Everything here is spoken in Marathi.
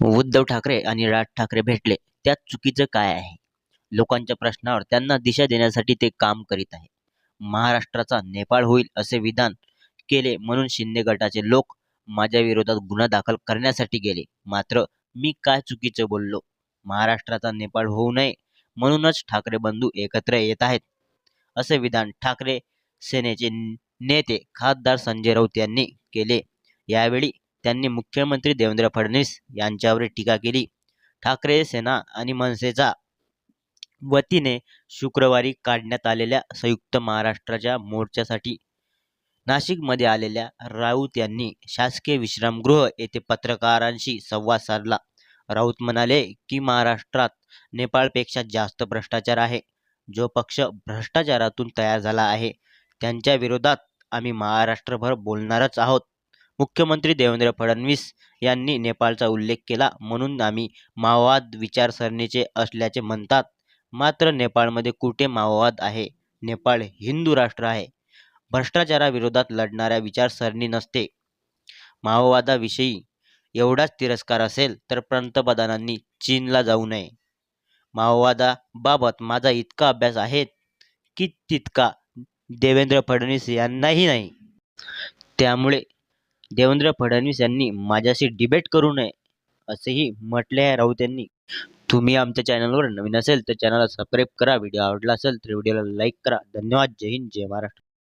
उद्धव ठाकरे आणि राज ठाकरे भेटले. त्यात चुकीचं काय आहे? लोकांच्या प्रश्नावर त्यांना दिशा देण्यासाठी ते काम करीत आहे महाराष्ट्राचा नेपाळ होईल असे विधान केले म्हणून शिंदे गटाचे लोक माझ्या विरोधात गुन्हा दाखल करण्यासाठी गेले. मात्र मी काय चुकीचं बोललो? महाराष्ट्राचा नेपाळ होऊ नये म्हणूनच ठाकरे बंधू एकत्र येत आहेत. असे विधान ठाकरे सेनेचे नेते खासदार संजय राऊत यांनी केले. यावेळी त्यांनी मुख्यमंत्री देवेंद्र फडणवीस यांच्यावर टीका केली. ठाकरे सेना आणि मनसेचा वतीने शुक्रवारी काढण्यात आलेल्या संयुक्त महाराष्ट्राच्या मोर्चासाठी नाशिकमध्ये आलेल्या राऊत यांनी शासकीय विश्रामगृह येथे पत्रकारांशी संवाद साधला. राऊत म्हणाले की महाराष्ट्रात नेपाळपेक्षा जास्त भ्रष्टाचार आहे. जो पक्ष भ्रष्टाचारातून तयार झाला आहे त्यांच्या विरोधात आम्ही महाराष्ट्रभर बोलणारच आहोत. मुख्यमंत्री देवेंद्र फडणवीस यांनी नेपाळचा उल्लेख केला म्हणून आम्ही माओवाद विचारसरणीचे असल्याचे म्हणतात. मात्र नेपाळमध्ये कुठे माओवाद आहे? नेपाळ हिंदू राष्ट्र आहे. भ्रष्टाचाराविरोधात लढणाऱ्या विचारसरणी नसते. माओवादाविषयी एवढाच तिरस्कार असेल तर पंतप्रधानांनी चीनला जाऊ नये. माओवादाबाबत माझा इतका अभ्यास आहे की तितका देवेंद्र फडणवीस यांनाही नाही. त्यामुळे देवेंद्र फडणवीस यांनी माझ्याशी डिबेट करू नये असेही म्हटले आहे राऊत यांनी. तुम्ही आमच्या चॅनलवर नवीन असेल तर चॅनलला सबस्क्राईब करा. व्हिडिओ आवडला असेल तर व्हिडिओला लाईक करा. धन्यवाद. जय हिंद. जय महाराष्ट्र.